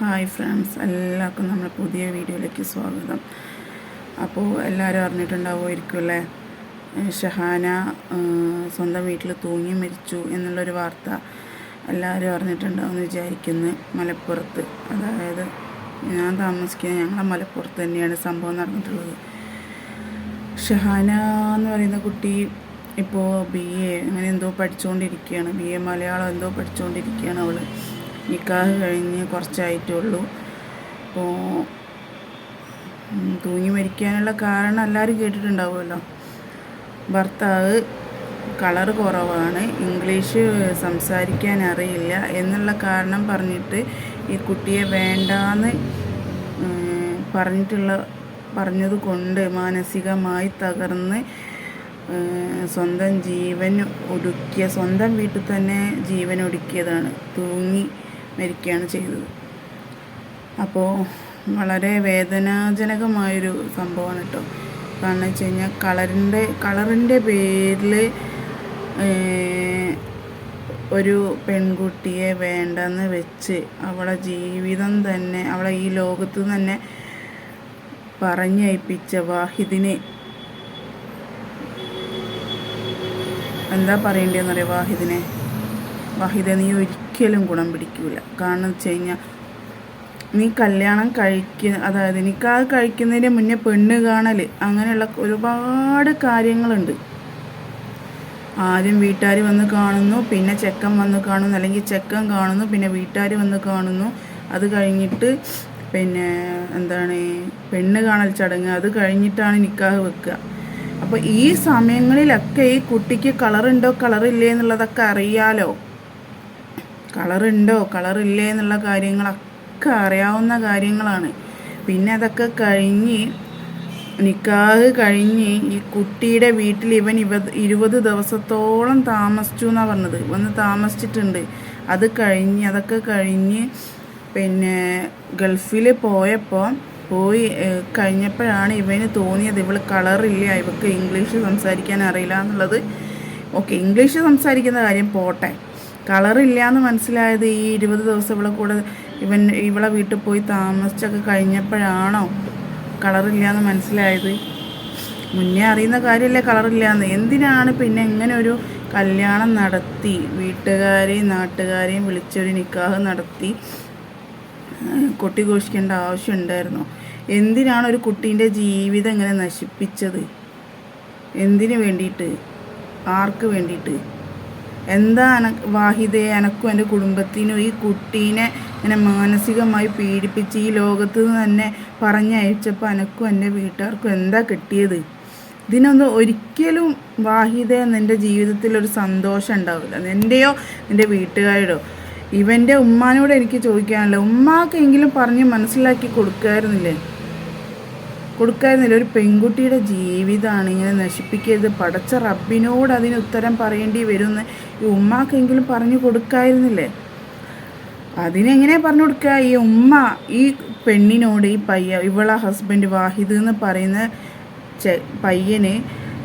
Hi friends എല്ലാവർക്കും നമ്മുടെ പുതിയ വീഡിയോയിലേക്ക് സ്വാഗതം. അപ്പോൾ എല്ലാവരും അറിഞ്ഞിട്ടുണ്ടാവുമായിരിക്കും അല്ലേ ഷഹാന സ്വന്തം വീട്ടിൽ തൂങ്ങി മരിച്ചു എന്നുള്ളൊരു വാർത്ത എല്ലാവരും അറിഞ്ഞിട്ടുണ്ടാവുമെന്ന് വിചാരിക്കുന്നു മലപ്പുറത്ത്. അതായത് ഞാൻ താമസിക്കുന്ന ഞങ്ങളെ മലപ്പുറത്ത് തന്നെയാണ് സംഭവം നടന്നിട്ടുള്ളത്. ഷഹാന എന്ന് പറയുന്ന കുട്ടി ഇപ്പോൾ ബി എ അങ്ങനെ എന്തോ പഠിച്ചുകൊണ്ടിരിക്കുകയാണ്. ബി എ മലയാളം എന്തോ പഠിച്ചുകൊണ്ടിരിക്കുകയാണ് അവൾ നിക്കാഹ് കഴിഞ്ഞ് കുറച്ചായിട്ടേ ഉള്ളൂ അപ്പോൾ തൂങ്ങി മരിക്കാനുള്ള കാരണം എല്ലാവരും കേട്ടിട്ടുണ്ടാവുമല്ലോ. ഭർത്താവ് കളറ് കുറവാണ്. ഇംഗ്ലീഷ് സംസാരിക്കാൻ അറിയില്ല എന്നുള്ള കാരണം പറഞ്ഞിട്ട് ഈ കുട്ടിയെ വേണ്ടാന്ന് പറഞ്ഞിട്ടുള്ള പറഞ്ഞത് കൊണ്ട് മാനസികമായി തകർന്ന് സ്വന്തം ജീവൻ ഒടുക്കിയ സ്വന്തം വീട്ടിൽ തന്നെ ജീവൻ ഒടുക്കിയതാണ്. തൂങ്ങി മരിക്കുകയാണ് ചെയ്തത്. അപ്പോൾ വളരെ വേദനാജനകമായൊരു സംഭവമാണ് കേട്ടോ. കാരണം വെച്ച് കഴിഞ്ഞാൽ കളറിന്റെ കളറിന്റെ പേരിൽ ഒരു പെൺകുട്ടിയെ വേണ്ടെന്ന് വെച്ച് അവളെ ജീവിതം തന്നെ അവളെ ഈ ലോകത്ത് തന്നെ പറഞ്ഞയപ്പിച്ച വാഹിദിനെ എന്താ പറയേണ്ടതെന്നറിയോ വാഹിദിനെ? വാഹിദ നീ ഒരിക്കലും ഗുണം പിടിക്കൂല. കാരണം വെച്ച് കഴിഞ്ഞാൽ നീ കല്യാണം കഴിക്ക അതായത് നിക്കാഹ് കഴിക്കുന്നതിന് മുന്നേ പെണ്ണ് കാണൽ അങ്ങനെയുള്ള ഒരുപാട് കാര്യങ്ങളുണ്ട്. ആദ്യം വീട്ടുകാർ വന്ന് കാണുന്നു പിന്നെ ചെക്കൻ വന്ന് കാണുന്നു അല്ലെങ്കിൽ ചെക്കൻ കാണുന്നു പിന്നെ വീട്ടുകാർ വന്ന് കാണുന്നു. അത് കഴിഞ്ഞിട്ട് പിന്നെ എന്താണ് പെണ്ണ് കാണൽ ചടങ്ങ് അത് കഴിഞ്ഞിട്ടാണ് നിക്കാഹ് വെക്കുക. അപ്പോൾ ഈ സമയങ്ങളിലൊക്കെ ഈ കുട്ടിക്ക് കളറുണ്ടോ കളറില്ലേ എന്നുള്ളതൊക്കെ അറിയാലോ. കളറുണ്ടോ? കളറില്ലേ എന്നുള്ള കാര്യങ്ങളൊക്കെ അറിയാവുന്ന കാര്യങ്ങളാണ്. പിന്നെ അതൊക്കെ കഴിഞ്ഞ് നിക്കാഹ് കഴിഞ്ഞ് ഈ കുട്ടിയുടെ വീട്ടിൽ ഇവൻ ഇവ ഇരുപത് ദിവസത്തോളം താമസിച്ചു എന്നാണ് പറഞ്ഞത്. വന്ന് താമസിച്ചിട്ടുണ്ട്. അത് കഴിഞ്ഞ് അതൊക്കെ കഴിഞ്ഞ് പിന്നെ ഗൾഫിൽ പോയപ്പോൾ പോയി കഴിഞ്ഞപ്പോഴാണ് ഇവന് തോന്നിയത് ഇവൾ കളറില്ല ഇവൾക്ക് ഇംഗ്ലീഷ് സംസാരിക്കാൻ അറിയില്ല എന്നുള്ളത്. ഓക്കെ ഇംഗ്ലീഷ് സംസാരിക്കുന്ന കാര്യം പോട്ടെ. കളറില്ല എന്ന് മനസ്സിലായത് ഈ ഇരുപത് ദിവസം ഇവളെ കൂടെ ഇവൻ ഇവളെ വീട്ടിൽ പോയി താമസിച്ചൊക്കെ കഴിഞ്ഞപ്പോഴാണോ കളറില്ല എന്ന് മനസ്സിലായത്? മുന്നേ അറിയുന്ന കാര്യമല്ലേ കളറില്ലാന്ന്? എന്തിനാണ് പിന്നെ എങ്ങനെ ഒരു കല്യാണം നടത്തി വീട്ടുകാരെയും നാട്ടുകാരെയും വിളിച്ചൊരു നിക്കാഹ് നടത്തി കുട്ടി ഘോഷിക്കേണ്ട ആവശ്യം ഉണ്ടായിരുന്നു? എന്തിനാണ് ഒരു കുട്ടീന്റെ ജീവിതം ഇങ്ങനെ നശിപ്പിച്ചത്? എന്തിനു വേണ്ടിയിട്ട്? ആർക്ക് വേണ്ടിയിട്ട്? എന്താ അന വാഹിദെ എനക്കും എന്റെ കുടുംബത്തിനും ഈ കുട്ടീനെ ഇങ്ങനെ മാനസികമായി പീഡിപ്പിച്ച് ഈ ലോകത്ത് നിന്ന് തന്നെ പറഞ്ഞയച്ചപ്പോൾ എനക്കും എന്റെ വീട്ടുകാർക്കും എന്താ കിട്ടിയത്? ഇതിനൊന്നും ഒരിക്കലും വാഹിത നിന്റെ ജീവിതത്തിൽ ഒരു സന്തോഷം ഉണ്ടാവില്ല. നിന്റെയോ നിന്റെ വീട്ടുകാരുടെയോ? ഇവന്റെ ഉമ്മാനോട് എനിക്ക് ചോദിക്കാനില്ല ഉമ്മാക്കെങ്കിലും പറഞ്ഞ് മനസ്സിലാക്കി കൊടുക്കായിരുന്നില്ലേ? കൊടുക്കായിരുന്നില്ല. ഒരു പെൺകുട്ടിയുടെ ജീവിതമാണ് ഇങ്ങനെ നശിപ്പിക്കരുത്. പടച്ച റബ്ബിനോട് അതിന് ഉത്തരം പറയേണ്ടി വരുമെന്ന് ഈ ഉമ്മാക്കെങ്കിലും പറഞ്ഞു കൊടുക്കായിരുന്നില്ലേ? അതിനെങ്ങനെ പറഞ്ഞു കൊടുക്കുക ഈ ഉമ്മ ഈ പെണ്ണിനോട് ഈ പയ്യ ഇവളെ ഹസ്ബൻഡ് വാഹിദ് എന്ന് പറയുന്ന ചെ പയ്യന്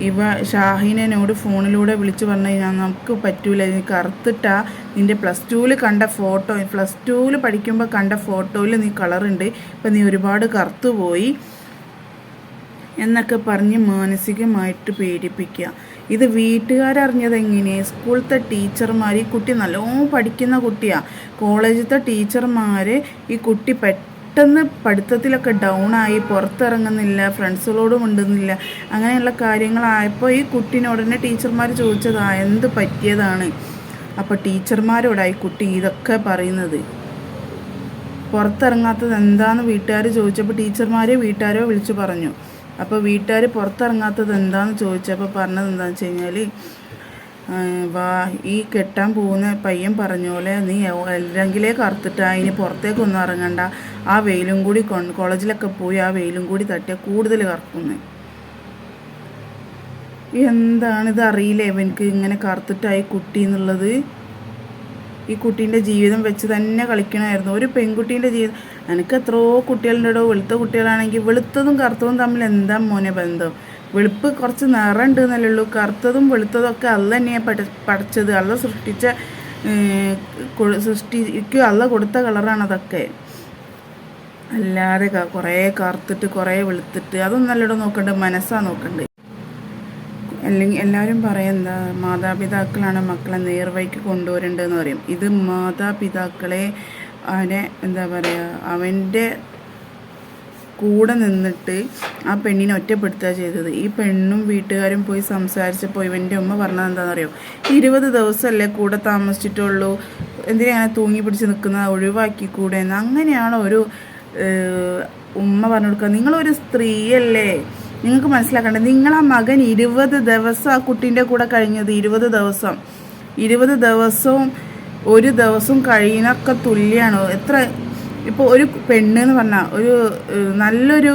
ഇവ ഷാഹിനോട് ഫോണിലൂടെ വിളിച്ചു പറഞ്ഞു കഴിഞ്ഞാൽ നമുക്ക് പറ്റൂല നീ കറുത്തിട്ടാ നിന്റെ പ്ലസ് ടുവിൽ കണ്ട ഫോട്ടോ പ്ലസ് ടുവിൽ പഠിക്കുമ്പോൾ കണ്ട ഫോട്ടോയിൽ നീ കളറുണ്ട് ഇപ്പം നീ ഒരുപാട് കറുത്തു പോയി. എന്നൊക്കെ പറഞ്ഞ് മാനസികമായിട്ട് പേടിപ്പിക്കുക. ഇത് വീട്ടുകാരറിഞ്ഞത് എങ്ങനെ സ്കൂളത്തെ ടീച്ചർമാർ ഈ കുട്ടി നല്ലോണം പഠിക്കുന്ന കുട്ടിയാണ് കോളേജിലത്തെ ടീച്ചർമാർ ഈ കുട്ടി പെട്ടെന്ന് പഠിത്തത്തിലൊക്കെ ആയി പുറത്തിറങ്ങുന്നില്ല ഫ്രണ്ട്സുകളോട് മിണ്ടുന്നില്ല അങ്ങനെയുള്ള കാര്യങ്ങളായപ്പോൾ ഈ കുട്ടീനോടനെ ടീച്ചർമാർ ചോദിച്ചതാ എന്ത് പറ്റിയതാണ്? അപ്പോൾ ടീച്ചർമാരോടായി കുട്ടി ഇതൊക്കെ പറയുന്നത്. പുറത്തിറങ്ങാത്തത് എന്താണെന്ന് വീട്ടുകാർ ചോദിച്ചപ്പോൾ ടീച്ചർമാരെ വീട്ടുകാരോ വിളിച്ചു പറഞ്ഞു. അപ്പോൾ വീട്ടുകാർ പുറത്തിറങ്ങാത്തത് എന്താണെന്ന് ചോദിച്ചപ്പോൾ പറഞ്ഞത് എന്താണെന്ന് വെച്ച് കഴിഞ്ഞാൽ വാ ഈ കെട്ടാൻ പോകുന്ന പയ്യൻ പറഞ്ഞ പോലെ നീ എല്ലെങ്കിലേ കറുത്തിട്ടാ ഇനി പുറത്തേക്കൊന്നും ഇറങ്ങണ്ട. ആ വെയിലും കൂടി കോളേജിലൊക്കെ പോയി ആ വെയിലും കൂടി തട്ടിയാൽ കൂടുതൽ കറക്കുന്നു. എന്താണ് ഇത് അറിയില്ല ഇവനക്ക് ഇങ്ങനെ കറുത്തിട്ടായി കുട്ടി എന്നുള്ളത്? ഈ കുട്ടീന്റെ ജീവിതം വെച്ച് തന്നെ കളിക്കണമായിരുന്നു. ഒരു പെൺകുട്ടീന്റെ ജീവിതം എനിക്ക് എത്രയോ കുട്ടികളുടെ ഇടോ വെളുത്ത കുട്ടികളാണെങ്കിൽ വെളുത്തതും കറുത്തതും തമ്മിൽ എന്താ മോനെ ബന്ധം? വെളുപ്പ് കുറച്ച് നിറമുണ്ട് എന്നല്ലേ ഉള്ളൂ. കറുത്തതും വെളുത്തതും ഒക്കെ അല്ല തന്നെയാണ് പഠി പഠിച്ചത്. അല്ല സൃഷ്ടിച്ച സൃഷ്ടിക്കും അല്ല കൊടുത്ത കളറാണ് അതൊക്കെ. അല്ലാതെ കുറേ കറുത്തിട്ട് കുറേ വെളുത്തിട്ട് അതൊന്നല്ലടോ നോക്കണ്ടേ. മനസ്സാണ് നോക്കണ്ടേ. അല്ലെങ്കിൽ എല്ലാവരും പറയും എന്താ മാതാപിതാക്കളാണ് മക്കളെ നേർവഴിക്ക് കൊണ്ടുവരേണ്ടതെന്ന് പറയും. ഇത് മാതാപിതാക്കളെ അവനെ എന്താ പറയുക അവന്റെ കൂടെ നിന്നിട്ട് ആ പെണ്ണിനെ ഒറ്റപ്പെടുത്തുക ചെയ്തത്. ഈ പെണ്ണും വീട്ടുകാരും പോയി സംസാരിച്ചപ്പോൾ ഇവന്റെ ഉമ്മ പറഞ്ഞത് എന്താണെന്ന് അറിയോ ഇരുപത് ദിവസമല്ലേ കൂടെ താമസിച്ചിട്ടുള്ളൂ എന്തിനാണ് തൂങ്ങി പിടിച്ച് നിൽക്കുന്നത് ഒഴിവാക്കി കൂടെ എന്ന്. അങ്ങനെയാണ് ഒരു ഉമ്മ പറഞ്ഞു കൊടുക്കുക. നിങ്ങളൊരു സ്ത്രീയല്ലേ നിങ്ങൾക്ക് മനസ്സിലാക്കണ്ടേ? നിങ്ങളാ മകൻ ഇരുപത് ദിവസം ആ കുട്ടീന്റെ കൂടെ കഴിഞ്ഞത് ഇരുപത് ദിവസം. ഇരുപത് ദിവസവും ഒരു ദിവസം കഴിയുന്നൊക്കെ തുല്യമാണ് എത്ര ഇപ്പോൾ ഒരു പെണ്ണ് എന്ന് പറഞ്ഞാൽ ഒരു നല്ലൊരു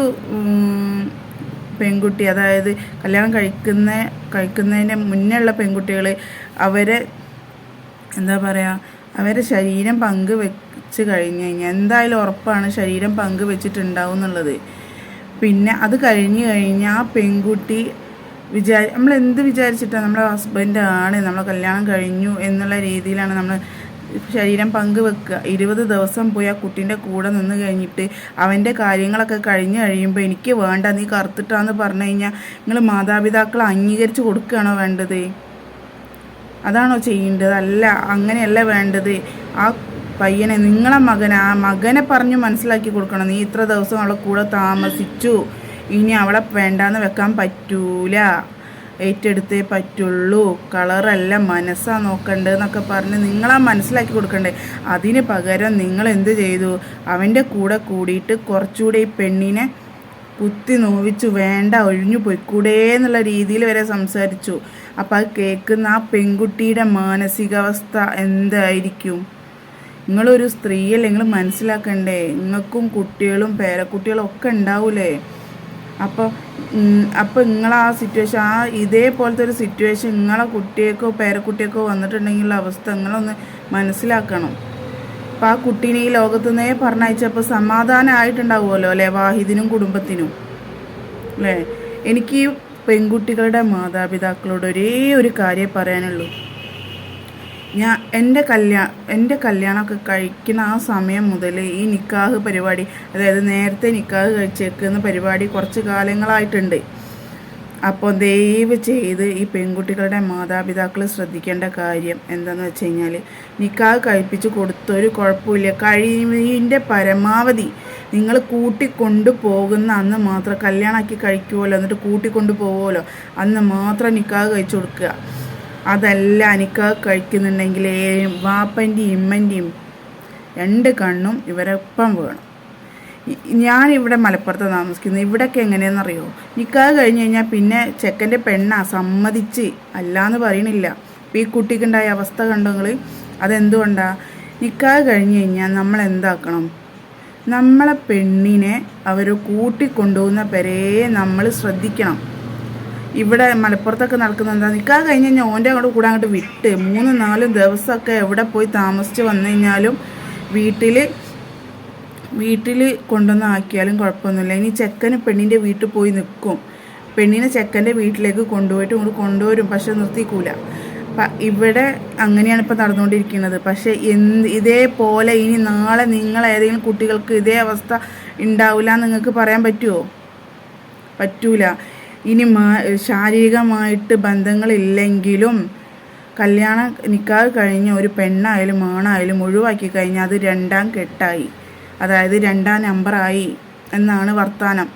പെൺകുട്ടി അതായത് കല്യാണം കഴിക്കുന്ന കഴിക്കുന്നതിന് മുന്നേ ഉള്ള പെൺകുട്ടികൾ അവരെ എന്താ പറയുക അവരെ ശരീരം പങ്ക് വെച്ച് കഴിഞ്ഞ് കഴിഞ്ഞാൽ എന്തായാലും ഉറപ്പാണ് ശരീരം പങ്ക് വെച്ചിട്ടുണ്ടാവും എന്നുള്ളത് പിന്നെ അത് കഴിഞ്ഞ് കഴിഞ്ഞാൽ ആ പെൺകുട്ടി വിചാരി നമ്മൾ എന്ത് വിചാരിച്ചിട്ടാണ് നമ്മുടെ ആണ് നമ്മളെ കല്യാണം കഴിഞ്ഞു എന്നുള്ള രീതിയിലാണ് നമ്മൾ ശരീരം പങ്കുവെക്കുക. ഇരുപത് ദിവസം പോയി ആ കുട്ടീന്റെ കൂടെ നിന്ന് കഴിഞ്ഞിട്ട് അവന്റെ കാര്യങ്ങളൊക്കെ കഴിഞ്ഞ് കഴിയുമ്പോൾ എനിക്ക് വേണ്ട നീ കറുത്തിട്ടാന്ന് പറഞ്ഞു കഴിഞ്ഞാൽ നിങ്ങൾ മാതാപിതാക്കളെ അംഗീകരിച്ച് കൊടുക്കുകയാണോ വേണ്ടത്? അതാണോ ചെയ്യേണ്ടത്? അല്ല അങ്ങനെയല്ല വേണ്ടത്. ആ പയ്യനെ നിങ്ങളെ മകനെ ആ മകനെ പറഞ്ഞ് മനസ്സിലാക്കി കൊടുക്കണം. നീ ഇത്ര ദിവസം അവളെ കൂടെ താമസിച്ചു. ഇനി അവളെ വേണ്ടാന്ന് വെക്കാൻ പറ്റൂല. ഏറ്റെടുത്തേ പറ്റുള്ളൂ. കളറല്ല മനസ്സാ നോക്കണ്ടെന്നൊക്കെ പറഞ്ഞ് നിങ്ങളാ മനസ്സിലാക്കി കൊടുക്കണ്ടേ. അതിന് പകരം നിങ്ങൾ എന്ത് ചെയ്തു? അവന്റെ കൂടെ കൂടിയിട്ട് കുറച്ചുകൂടി ഈ പെണ്ണിനെ കുത്തി നോവിച്ചു വേണ്ട ഒഴിഞ്ഞു പൊയ്ക്കൂടേ എന്നുള്ള രീതിയിൽ വരെ സംസാരിച്ചു. അപ്പം അത് കേൾക്കുന്ന ആ പെൺകുട്ടിയുടെ മാനസികാവസ്ഥ എന്തായിരിക്കും? നിങ്ങളൊരു സ്ത്രീയല്ലേ നിങ്ങൾ മനസ്സിലാക്കണ്ടേ? നിങ്ങൾക്കും കുട്ടികളും പേരക്കുട്ടികളും ഒക്കെ ഉണ്ടാവൂലേ? അപ്പോൾ അപ്പോൾ നിങ്ങൾ ആ സിറ്റുവേഷൻ ആ ഇതേപോലത്തെ ഒരു സിറ്റുവേഷൻ നിങ്ങളെ കുട്ടിയേക്കോ പേരക്കുട്ടിയേക്കോ വന്നിട്ടുണ്ടെങ്കിലുള്ള അവസ്ഥ നിങ്ങളൊന്ന് മനസ്സിലാക്കണം. അപ്പോൾ ആ കുട്ടീനെ ഈ ലോകത്തുനിന്നേ പറഞ്ഞയച്ചപ്പോൾ സമാധാനമായിട്ടുണ്ടാവുമല്ലോ അല്ലേ വാഹിദിനും കുടുംബത്തിനും? അല്ലേ? എനിക്ക് പെൺകുട്ടികളുടെ മാതാപിതാക്കളോട് ഒരേ ഒരു കാര്യം പറയാനുള്ളൂ. ഞാൻ എന്റെ കല്യാ എന്റെ കല്യാണമൊക്കെ കഴിക്കുന്ന ആ സമയം മുതൽ ഈ നിക്കാഹ് പരിപാടി അതായത് നേരത്തെ നിക്കാഹ് കഴിച്ചേക്കുന്ന പരിപാടി കുറച്ച് കാലങ്ങളായിട്ടുണ്ട്. അപ്പോൾ ദയവ് ചെയ്ത് ഈ പെൺകുട്ടികളുടെ മാതാപിതാക്കൾ ശ്രദ്ധിക്കേണ്ട കാര്യം എന്താണെന്ന് വെച്ച് കഴിഞ്ഞാൽ നിക്കാഹ് കഴിപ്പിച്ച് കൊടുത്തൊരു കുഴപ്പമില്ല. കഴിവിന്റെ പരമാവധി നിങ്ങൾ കൂട്ടിക്കൊണ്ടു പോകുന്ന അന്ന് മാത്രം കല്യാണമാക്കി കഴിക്കുമല്ലോ എന്നിട്ട് കൂട്ടിക്കൊണ്ടു പോകുമല്ലോ അന്ന് മാത്രം നിക്കാഹ് കഴിച്ചു കൊടുക്കുക. അതല്ല അനിക്ക കഴിക്കുന്നുണ്ടെങ്കിൽ വാപ്പന്റെയും ഇമ്മന്റെയും രണ്ട് കണ്ണും ഇവരൊപ്പം വേണം. ഞാൻ ഇവിടെ മലപ്പുറത്ത് താമസിക്കുന്നത് ഇവിടെയൊക്കെ എങ്ങനെയെന്നറിയോ നിക്കാഹ് കഴിഞ്ഞ് കഴിഞ്ഞാൽ പിന്നെ ചെക്കന്റെ പെണ്ണാ സമ്മതിച്ച്. അല്ലാന്ന് പറയണില്ല. ഈ കുട്ടിക്കുണ്ടായ അവസ്ഥ കണ്ടെങ്കിൽ അതെന്തുകൊണ്ടാണ് അതെന്തുകൊണ്ടാ? നിക്കാഹ് കഴിഞ്ഞ് കഴിഞ്ഞാൽ നമ്മൾ എന്താക്കണം നമ്മളെ പെണ്ണിനെ അവർ കൂട്ടിക്കൊണ്ടുപോകുന്ന വരെ നമ്മൾ ശ്രദ്ധിക്കണം. ഇവിടെ മലപ്പുറത്തൊക്കെ നടക്കുന്നത് എന്താ? നിൽക്കാൻ കഴിഞ്ഞ് കഴിഞ്ഞാൽ ഓന്റെ അങ്ങോട്ട് കൂടെ അങ്ങോട്ട് വിട്ട് മൂന്ന് നാലും ദിവസമൊക്കെ എവിടെ പോയി താമസിച്ച് വന്നു കഴിഞ്ഞാലും വീട്ടിൽ വീട്ടിൽ കൊണ്ടുവന്ന് ആക്കിയാലും കുഴപ്പമൊന്നുമില്ല. ഇനി ചെക്കന് പെണ്ണിന്റെ വീട്ടിൽ പോയി നിൽക്കും പെണ്ണിനെ ചെക്കന്റെ വീട്ടിലേക്ക് കൊണ്ടുപോയിട്ട് ഇങ്ങോട്ട് കൊണ്ടുവരും. പക്ഷെ നിർത്തിക്കൂല. ഇവിടെ അങ്ങനെയാണ് ഇപ്പോൾ നടന്നുകൊണ്ടിരിക്കുന്നത്. പക്ഷേ എന്ത് ഇതേപോലെ ഇനി നാളെ നിങ്ങൾ ഏതെങ്കിലും കുട്ടികൾക്ക് ഇതേ അവസ്ഥ ഉണ്ടാവില്ല നിങ്ങൾക്ക് പറയാൻ പറ്റുമോ പറ്റൂല. ഇനി ശാരീരികമായിട്ട് ബന്ധങ്ങളില്ലെങ്കിലും കല്യാണം നിക്കാഹ് കഴിഞ്ഞ ഒരു പെണ്ണായാലും ആണായാലും ഒഴിവാക്കി കഴിഞ്ഞാൽ അത് രണ്ടാം കെട്ടായി. അതായത് രണ്ടാം നമ്പറായി എന്നാണ് വർത്താനം.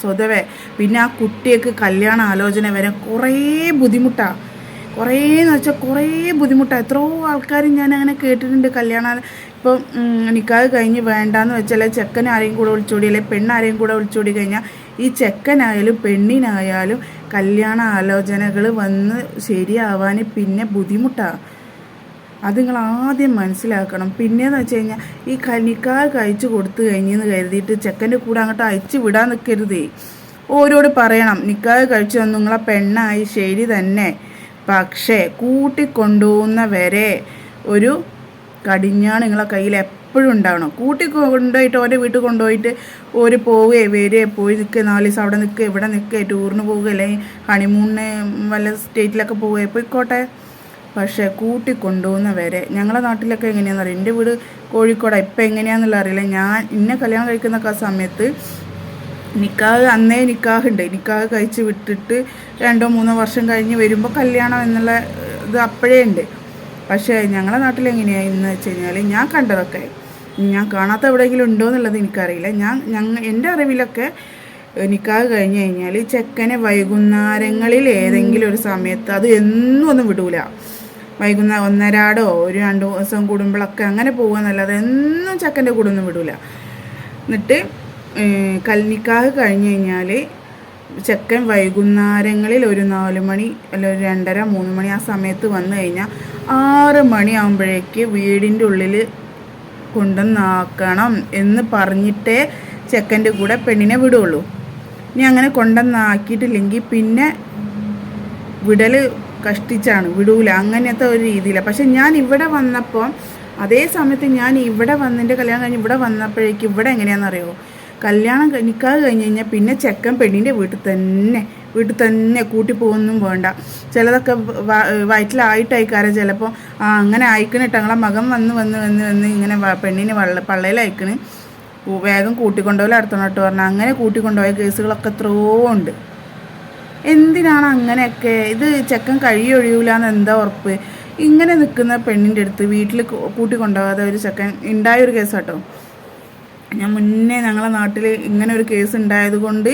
സ്വതവേ പിന്നെ ആ കുട്ടിയൊക്കെ കല്യാണ ആലോചന വരെ കുറേ ബുദ്ധിമുട്ടാണ് കുറേ എന്ന് വെച്ചാൽ കുറേ ബുദ്ധിമുട്ടാണ് എത്രയോ ആൾക്കാർ ഞാൻ അങ്ങനെ കേട്ടിട്ടുണ്ട് കല്യാണ ഇപ്പം നിൽക്കാതെ കഴിഞ്ഞ് വേണ്ടാന്ന് വെച്ചാൽ ചെക്കൻ ആരെയും കൂടെ വിളിച്ചോടി അല്ലെങ്കിൽ പെണ്ണാരെയും കൂടെ വിളിച്ചോടി കഴിഞ്ഞാൽ ഈ ചെക്കനായാലും പെണ്ണിനായാലും കല്യാണ ആലോചനകൾ വന്ന് ശരിയാവാൻ പിന്നെ ബുദ്ധിമുട്ടാണ് അത് നിങ്ങൾ ആദ്യം മനസ്സിലാക്കണം. പിന്നെയെന്ന് വെച്ച് കഴിഞ്ഞാൽ ഈ കനിക്കാർ കഴിച്ചു കൊടുത്തു കഴിഞ്ഞെന്ന് കരുതിയിട്ട് ചെക്കന്റെ കൂടെ അങ്ങോട്ട് അയച്ചു വിടാൻ നിൽക്കരുതേ ഓരോട് പറയണം നിക്കാഹ് കഴിച്ചു തന്നു നിങ്ങളെ പെണ്ണായി ശരി തന്നെ. പക്ഷേ കൂട്ടിക്കൊണ്ടുപോകുന്ന വരെ ഒരു കടിഞ്ഞാണ് നിങ്ങളെ കയ്യിൽ എപ്പോഴും ഉണ്ടാവണം. കൂട്ടി കൊണ്ടുപോയിട്ട് ഓരോ വീട്ടിൽ കൊണ്ടുപോയിട്ട് ഒരു പോവുകയോ വരികയോ പോയി നിൽക്കുക നാല് ദിവസം അവിടെ നിൽക്കുക ഇവിടെ നിൽക്കുക ടൂറിന് പോവുക അല്ലെങ്കിൽ ഹണിമൂണിന് വല്ല സ്റ്റേറ്റിലൊക്കെ പോവുക പോയിക്കോട്ടെ. പക്ഷേ കൂട്ടി കൊണ്ടുപോകുന്ന വരെ ഞങ്ങളെ നാട്ടിലൊക്കെ എങ്ങനെയാണെന്ന് അറിയാം? എന്റെ വീട് കോഴിക്കോടാണ് ഇപ്പം എങ്ങനെയാണെന്നുള്ള അറിയില്ല. ഞാൻ ഇന്നെ കല്യാണം കഴിക്കുന്ന ആ സമയത്ത് നിക്കാഹ് അന്നേ നിക്കാഹുണ്ട് നിക്കാഹ് കഴിച്ച് വിട്ടിട്ട് രണ്ടോ മൂന്നോ വർഷം കഴിഞ്ഞ് വരുമ്പോൾ കല്യാണം എന്നുള്ള ഇത് അപ്പോഴേ ഉണ്ട്. പക്ഷേ ഞങ്ങളെ നാട്ടിൽ എങ്ങനെയാണ് എന്ന് വെച്ച് കഴിഞ്ഞാൽ ഞാൻ കണ്ടതൊക്കെ ഞാൻ കാണാത്ത എവിടെയെങ്കിലും ഉണ്ടോ എന്നുള്ളത് എനിക്കറിയില്ല. ഞാൻ ഞങ്ങൾ എന്റെ അറിവിലൊക്കെ നിക്കാഹ് കഴിഞ്ഞ് കഴിഞ്ഞാൽ ചെക്കനെ വൈകുന്നേരങ്ങളിൽ ഏതെങ്കിലും ഒരു സമയത്ത് അത് എന്നും ഒന്നും വിടൂല. വൈകുന്നേരം ഒന്നരാടോ ഒരു രണ്ട് ദിവസം കൂടുമ്പോഴൊക്കെ അങ്ങനെ പോകുമെന്നല്ലാതെ എന്നും ചെക്കന്റെ കൂടെ ഒന്നും വിടൂല. എന്നിട്ട് കൽനിക്കാഹ് കഴിഞ്ഞ് കഴിഞ്ഞാൽ ചെക്കൻ വൈകുന്നേരങ്ങളിൽ ഒരു നാല് മണി അല്ല ഒരു രണ്ടര മൂന്ന് മണി ആ സമയത്ത് വന്നു കഴിഞ്ഞാൽ ആറ് മണിയാകുമ്പോഴേക്ക് വീടിന്റെ ഉള്ളിൽ കൊണ്ടുവന്നാക്കണം എന്ന് പറഞ്ഞിട്ടേ ചെക്കന്റെ കൂടെ പെണ്ണിനെ വിടുള്ളൂ. ഇനി അങ്ങനെ കൊണ്ടുവന്നാക്കിയിട്ടില്ലെങ്കിൽ പിന്നെ വിടൽ കഷ്ടിച്ചാണ് വിടൂല. അങ്ങനത്തെ ഒരു രീതിയിലാണ് പക്ഷെ ഞാൻ ഇവിടെ വന്നപ്പോൾ അതേ സമയത്ത് ഞാൻ ഇവിടെ വന്നിന്റെ കല്യാണം കഴിഞ്ഞ് ഇവിടെ വന്നപ്പോഴേക്കും ഇവിടെ എങ്ങനെയാണെന്നറിയോ? കല്യാണം നിക്കാഹ് കഴിഞ്ഞ് കഴിഞ്ഞാൽ പിന്നെ ചെക്കൻ പെണ്ണിന്റെ വീട്ടിൽ തന്നെ വീട്ടിൽ തന്നെ കൂട്ടി പോകുന്നും വേണ്ട ചിലതൊക്കെ വയറ്റിലായിട്ടായിക്കാരം ചിലപ്പോൾ ആ അങ്ങനെ അയക്കണിട്ട് ഞങ്ങളെ മകൻ വന്ന് വന്ന് വന്ന് വന്ന് ഇങ്ങനെ പെണ്ണിനെ വള്ള പള്ളയിലയക്കണ് വേഗം കൂട്ടിക്കൊണ്ടുപോലെ അടുത്തോട്ട് പറഞ്ഞാൽ അങ്ങനെ കൂട്ടിക്കൊണ്ടുപോയ കേസുകളൊക്കെ എത്രയോ ഉണ്ട്. എന്തിനാണ് അങ്ങനെയൊക്കെ? ഇത് ചെക്കൻ കഴിയൊഴിയൂല എന്ന് എന്താ ഉറപ്പ്? ഇങ്ങനെ നിൽക്കുന്ന പെണ്ണിന്റെ അടുത്ത് വീട്ടിൽ കൂട്ടിക്കൊണ്ടുപോകാതെ ഒരു ചെക്കൻ ഉണ്ടായ ഒരു കേസ് കേട്ടോ ഞാൻ മുന്നേ ഞങ്ങളെ നാട്ടിൽ ഇങ്ങനെ ഒരു കേസ് ഉണ്ടായത് കൊണ്ട്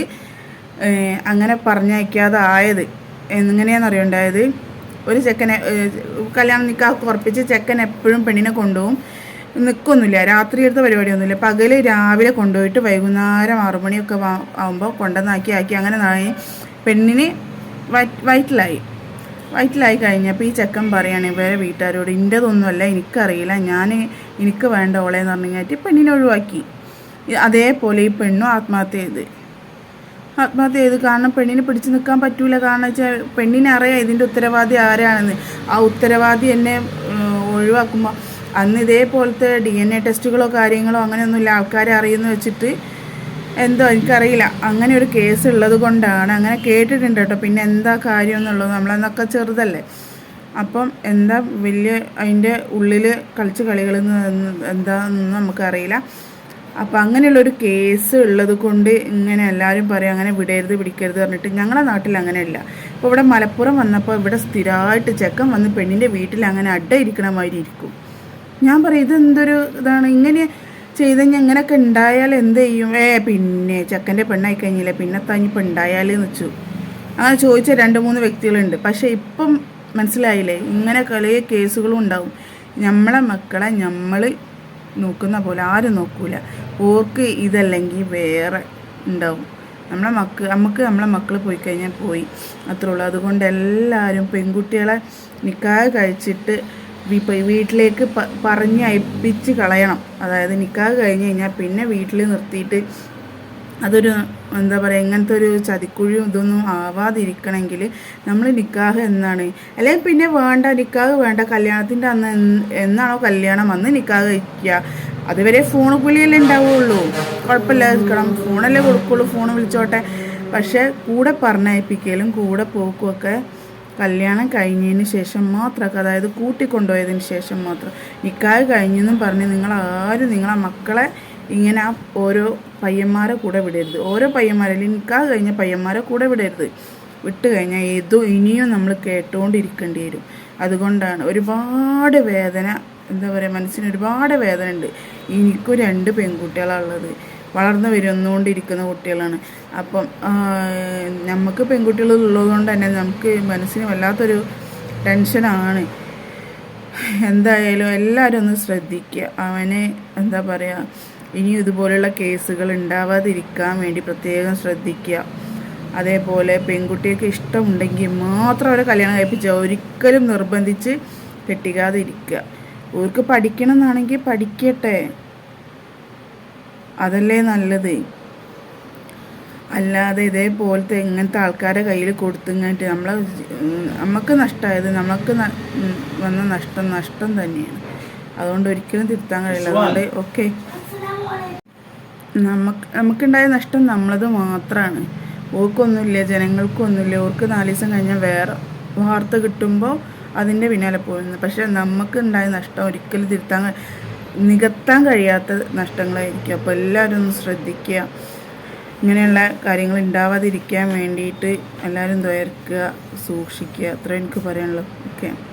അങ്ങനെ പറഞ്ഞയക്കാതെ ആയത്. എങ്ങനെയാണെന്നറിയോ ഉണ്ടായത് ഒരു ചെക്കനെ കല്യാണം നിൽക്കാൻ ഉറപ്പിച്ച് ചെക്കൻ എപ്പോഴും പെണ്ണിനെ കൊണ്ടുപോകും. നിൽക്കൊന്നുമില്ല രാത്രി എടുത്ത പരിപാടിയൊന്നുമില്ല. പകൽ രാവിലെ കൊണ്ടുപോയിട്ട് വൈകുന്നേരം ആറുമണിയൊക്കെ ആകുമ്പോൾ കൊണ്ടുവന്നാക്കി ആക്കി അങ്ങനെ നായി. പെണ്ണിന് വയറ്റ് വയറ്റിലായി. വയറ്റിലായി കഴിഞ്ഞപ്പോൾ ഈ ചെക്കൻ പറയുകയാണ് ഇവരെ വീട്ടുകാരോട് ഇന്റെതൊന്നുമല്ല എനിക്കറിയില്ല. ഞാൻ എനിക്ക് വേണ്ട ഓളേന്ന് പറഞ്ഞു കഴിഞ്ഞിട്ട് പെണ്ണിനെ ഒഴിവാക്കി. അതേപോലെ ഈ പെണ്ണും ആത്മഹത്യ ചെയ്ത്. ആത്മഹത്യ ചെയ്ത് കാരണം പെണ്ണിനെ പിടിച്ചു നിൽക്കാൻ പറ്റൂല. കാരണം വെച്ചാൽ പെണ്ണിനെ അറിയാം ഇതിന്റെ ഉത്തരവാദി ആരാണെന്ന്. ആ ഉത്തരവാദി എന്നെ ഒഴിവാക്കുമ്പോൾ അന്ന് ഇതേപോലത്തെ ഡി എൻ എ ടെസ്റ്റുകളോ കാര്യങ്ങളോ അങ്ങനെയൊന്നുമില്ല. ആൾക്കാരെ അറിയുമെന്ന് വെച്ചിട്ട് എന്തോ എനിക്കറിയില്ല. അങ്ങനെ ഒരു കേസ് ഉള്ളത് കൊണ്ടാണ്. അങ്ങനെ കേട്ടിട്ടുണ്ട് കേട്ടോ. പിന്നെ എന്താ കാര്യം എന്നുള്ളത് നമ്മളെന്നൊക്കെ ചെറുതല്ലേ. അപ്പം എന്താ വലിയ അതിന്റെ ഉള്ളിൽ കളിച്ച് കളികൾ എന്താണെന്നൊന്നും നമുക്കറിയില്ല. അപ്പം അങ്ങനെയുള്ളൊരു കേസ് ഉള്ളത് കൊണ്ട് ഇങ്ങനെ എല്ലാവരും പറയും അങ്ങനെ വിടരുത് പിടിക്കരുത് പറഞ്ഞിട്ട് ഞങ്ങളുടെ നാട്ടിൽ അങ്ങനെയല്ല. ഇപ്പോൾ ഇവിടെ മലപ്പുറം വന്നപ്പോൾ ഇവിടെ സ്ഥിരമായിട്ട് ചെക്കൻ വന്ന് പെണ്ണിന്റെ വീട്ടിൽ അങ്ങനെ അഡ ഇരിക്കണമാതിരി ഇരിക്കും. ഞാൻ പറയും ഇതെന്തൊരു ഇതാണ്? ഇങ്ങനെ ചെയ്ത് ഇങ്ങനെയൊക്കെ ഉണ്ടായാൽ എന്ത് ചെയ്യും? ഏ പിന്നെ ചെക്കന്റെ പെണ്ണായി കഴിഞ്ഞില്ലേ? പിന്നെ തനിപ്പോൾ ഉണ്ടായാൽ എന്ന് വെച്ചു. അങ്ങനെ ചോദിച്ച രണ്ട് മൂന്ന് വ്യക്തികളുണ്ട്. പക്ഷേ ഇപ്പം മനസ്സിലായില്ലേ? ഇങ്ങനെ കളിയ കേസുകളും ഉണ്ടാവും. നമ്മളെ മക്കളെ നമ്മൾ നോക്കുന്ന പോലെ ആരും നോക്കൂല. ഓർക്ക് ഇതല്ലെങ്കിൽ വേറെ ഉണ്ടാവും. നമ്മളെ മക്ക നമുക്ക് നമ്മളെ മക്കൾ പോയി കഴിഞ്ഞാൽ പോയി. അത്രേ ഉള്ളൂ. അതുകൊണ്ട് എല്ലാവരും പെൺകുട്ടികളെ നിക്കാഹ് കഴിച്ചിട്ട് വീട്ടിലേക്ക് പ പറഞ്ഞ് അയപ്പിച്ച് കളയണം. അതായത് നിക്കാഹ് കഴിഞ്ഞ് കഴിഞ്ഞാൽ പിന്നെ വീട്ടിൽ നിർത്തിയിട്ട് അതൊരു എന്താ പറയുക ഇങ്ങനത്തെ ഒരു ചതിക്കുഴിയും ഇതൊന്നും ആവാതിരിക്കണമെങ്കിൽ നമ്മൾ നിക്കാഹ് എന്നാണ്. അല്ലെങ്കിൽ പിന്നെ വേണ്ട നിക്കാഹ് വേണ്ട. കല്യാണത്തിന്റെ അന്ന് എന്നാണോ കല്യാണം? അന്ന് നിക്കാഹ് കഴിക്കുക. അതുവരെ ഫോൺ വിളിയല്ലേ ഉണ്ടാവുള്ളൂ. കുഴപ്പമില്ല നിൽക്കണം ഫോണല്ലേ കൊടുക്കുള്ളൂ ഫോൺ വിളിച്ചോട്ടെ. പക്ഷേ കൂടെ പറഞ്ഞയപ്പിക്കലും കൂടെ പോക്കുമൊക്കെ കല്യാണം കഴിഞ്ഞതിന് ശേഷം മാത്രമൊക്കെ അതായത് കൂട്ടിക്കൊണ്ടുപോയതിന് ശേഷം മാത്രം. നിക്കാഹ് കഴിഞ്ഞെന്നും പറഞ്ഞ് നിങ്ങൾ ആരും നിങ്ങളെ മക്കളെ ഇങ്ങനെ ആ ഓരോ പയ്യന്മാരെ കൂടെ വിടരുത്. ഓരോ പയ്യന്മാരെ ലിൻകാ കഴിഞ്ഞ പയ്യന്മാരെ കൂടെ വിടരുത്. വിട്ട് കഴിഞ്ഞാൽ ഏതോ ഇനിയും നമ്മൾ കേട്ടുകൊണ്ടിരിക്കേണ്ടി വരും അതുകൊണ്ടാണ് ഒരുപാട് വേദന എന്താ പറയുക മനസ്സിന് ഒരുപാട് വേദന ഉണ്ട്. എനിക്കും രണ്ട് പെൺകുട്ടികളാണ് ഉള്ളത് വളർന്നു വരുന്നുകൊണ്ടിരിക്കുന്ന കുട്ടികളാണ്. അപ്പം നമുക്ക് പെൺകുട്ടികൾ ഉള്ളതുകൊണ്ട് തന്നെ നമുക്ക് മനസ്സിന് വല്ലാത്തൊരു ടെൻഷനാണ്. എന്തായാലും എല്ലാവരും ഒന്ന് ശ്രദ്ധിക്കുക. അവനെ എന്താ പറയുക ഇനിയും ഇതുപോലെയുള്ള കേസുകൾ ഉണ്ടാവാതിരിക്കാൻ വേണ്ടി പ്രത്യേകം ശ്രദ്ധിക്കുക. അതേപോലെ പെൺകുട്ടികൾക്ക് ഇഷ്ടമുണ്ടെങ്കിൽ മാത്രം അവരെ കല്യാണം കഴിപ്പിക്കുക ഒരിക്കലും നിർബന്ധിച്ച് കെട്ടിക്കാതിരിക്കുക. ഇവർക്ക് ഓർക്ക് പഠിക്കണം എന്നാണെങ്കിൽ പഠിക്കട്ടെ. അതല്ലേ നല്ലത്. അല്ലാതെ ഇതേപോലത്തെ ഇങ്ങനത്തെ ആൾക്കാരെ കയ്യിൽ കൊടുത്തിങ്ങായിട്ട് നമ്മളെ നമുക്ക് നഷ്ടമായത് നമുക്ക് വന്ന നഷ്ടം നഷ്ടം തന്നെയാണ്. അതുകൊണ്ട് ഒരിക്കലും തിരുത്താൻ കഴിയില്ല. അതുകൊണ്ട് ഓക്കെ. നമുക്ക് നമുക്കുണ്ടായ നഷ്ടം നമ്മളത് മാത്രമാണ് ഓർക്കൊന്നുമില്ല ജനങ്ങൾക്കൊന്നുമില്ല. ഓർക്ക് നാല് ദിവസം കഴിഞ്ഞാൽ വേറെ വാർത്ത കിട്ടുമ്പോൾ അതിന്റെ പിന്നാലെ പോകുന്നത് പക്ഷേ നമുക്ക് ഉണ്ടായ നഷ്ടം ഒരിക്കലും തിരുത്താൻ നികത്താൻ കഴിയാത്ത നഷ്ടങ്ങളായിരിക്കും. അപ്പോൾ എല്ലാവരും ഒന്ന് ശ്രദ്ധിക്കുക. ഇങ്ങനെയുള്ള കാര്യങ്ങൾ ഉണ്ടാവാതിരിക്കാൻ വേണ്ടിയിട്ട് എല്ലാവരും ദ്വയർക്കുക സൂക്ഷിക്കുക. അത്ര എനിക്ക് പറയാനുള്ളൂ. ഓക്കെ.